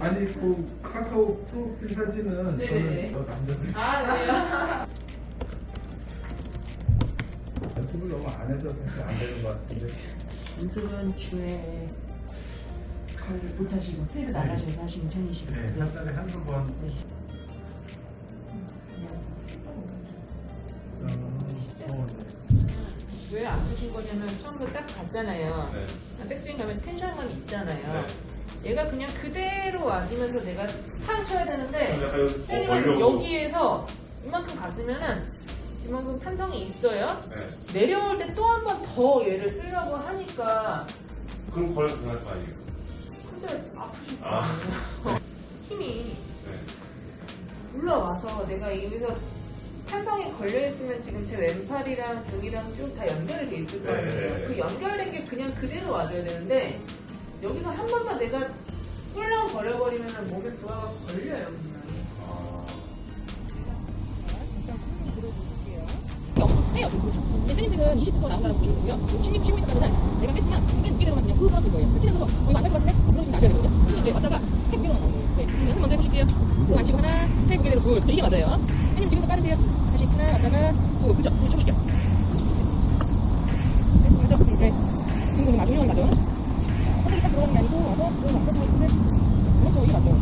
아니 그 카카오 프로필 사진은 네네네. 저는 저 남자들 아, 네요. 연습을 너무 안 해서 사실 안 되는 것 같은데 연습은 주에 거의 못 하시고 필드 나가셔서 하시는 편이시고. 네, 한 달에 한두 번 네. 왜 아프신 거냐면 처음부터 딱 봤잖아요. 네. 백스윙 가면 텐션감 있잖아요. 네. 얘가 그냥 그대로 와주면서 내가 탕 쳐야 되는데 어. 여기에서 이만큼 갔으면은 이만큼 탄성이 있어요. 네. 내려올 때 또 한 번 더 얘를 쓰려고 하니까 그럼 거의 그날 거 아니에요? 근데 아프실 아. 거예요. 힘이 네. 올라와서 내가 여기서 탄성이 걸려있으면 지금 제 왼팔이랑 등이랑 쭉 다 연결이 돼 있을 거 아니에요. 네. 그 연결된 게 그냥 그대로 와줘야 되는데 여기서 한 번만 내가 꿀렁 버려버리면 몸에 부하가 걸려요 그냥. 아, 없어요. 대표님들은 20% 나온다고 보시고요. 16, 15m까지는 내가 뺐으면 이게 두개 들어가면 그냥 후 떨어질 거예요. 치면서 이거 안될 것 같은데? 그러면 놔줘야 되거든요. 그럼 이제 왔다가 세 나오는 거예요. 네. 그럼 연습 먼저 해보실게요. 후 앉히고 하나, 세 굴. 그쵸, 이게 맞아요. 선생님 지금도 빠른데요. 다시 왔다가 후. 그죠? 후 쳐볼게요. 네, 맞죠? 네. 그리고 이거 맞으면 맞죠? 허리가 딱 들어가는 게 아니고 와서 이거 것 같은데? 그렇죠, 이게 맞죠?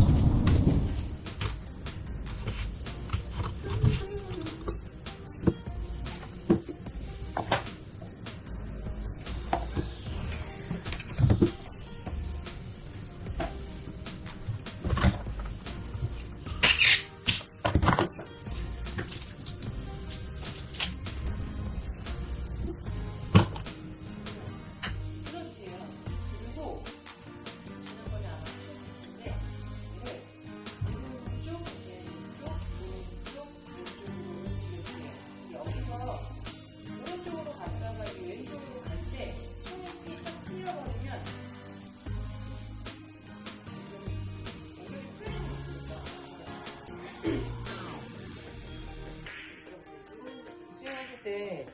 때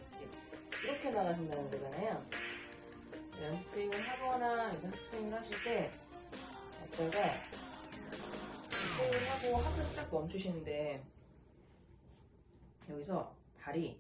이렇게 나가신다는 거잖아요. 연스윙을 하거나 이제 핫스윙을 하실 때 갔다가 스윙을 하고 하프에서 딱 멈추시는데 여기서 발이